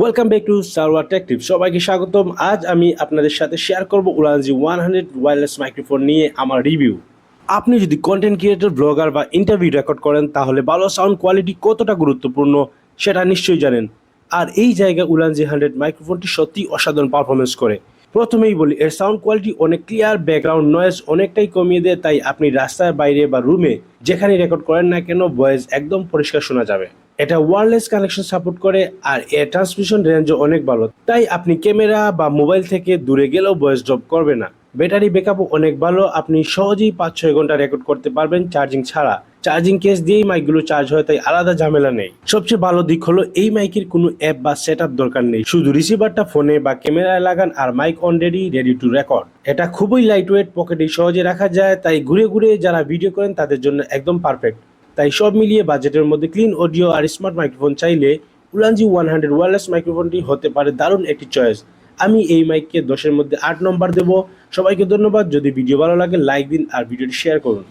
Welcome back to Sarwar tech tip সবাইকে স্বাগতম। আজ আমি আপনাদের সাথে শেয়ার করব Ulanzi one hundred wireless microphone নিয়ে আমার রিভিউ আপনি যদি কন্টেন্ট ক্রিয়েটর ব্লগার বা ইন্টারভিউ রেকর্ড করেন, তাহলে ভালো সাউন্ড কোয়ালিটি কতটা গুরুত্বপূর্ণ সেটা নিশ্চয়ই জানেন। আর এই জায়গায় উলানজি হান্ড্রেড মাইক্রোফোনটি সত্যি অসাধারণ পারফরমেন্স করে। প্রথমেই বলি, এর সাউন্ড কোয়ালিটি অনেক ক্লিয়ার ব্যাকগ্রাউন্ড নয়েজ অনেকটাই কমিয়ে দেয়, তাই আপনি রাস্তার বাইরে বা রুমে যেখানে রেকর্ড করেন না কেন ভয়েস একদম পরিষ্কার শোনা যাবে। এটা ওয়ারলেস কানেকশন সাপোর্ট করে আর এর ট্রান্সমিশন রেঞ্জও অনেক ভালো। তাই আপনি ক্যামেরা বা মোবাইল থেকে দূরে গেলেও ভয়েস ড্রপ করবে না। ব্যাটারি ব্যাকআপও অনেক ভালো। আপনি সহজেই পাঁচ ছয় ঘণ্টা রেকর্ড করতে পারবেন চার্জিং ছাড়া। চার্জিং কেস দিয়েই মাইকগুলো চার্জ হয়, তাই আলাদা ঝামেলা নেই। সবচেয়ে ভালো দিক হলো এই মাইকের কোনো অ্যাপ বা সেট দরকার নেই। শুধু রিসিভারটা ফোনে বা ক্যামেরায় লাগান আর mic on ready ready to record এটা খুবই লাইট ওয়েট পকেটে সহজে রাখা যায়, তাই ঘুরে ঘুরে যারা ভিডিও করেন তাদের জন্য একদম পারফেক্ট তাই সব মিলিয়ে বাজেটের মধ্যে ক্লিন অডিও আর স্মার্ট মাইক্রোফোন চাইলে উলানজি ওয়ান হান্ড্রেড ওয়ারলেস মাইক্রোফোনটি হতে পারে দারুণ একটি চয়েস। আমি এই মাইককে দশের মধ্যে আট নম্বর দেব। সবাইকে ধন্যবাদ। যদি ভিডিও ভালো লাগে, লাইক দিন আর ভিডিওটি শেয়ার করুন।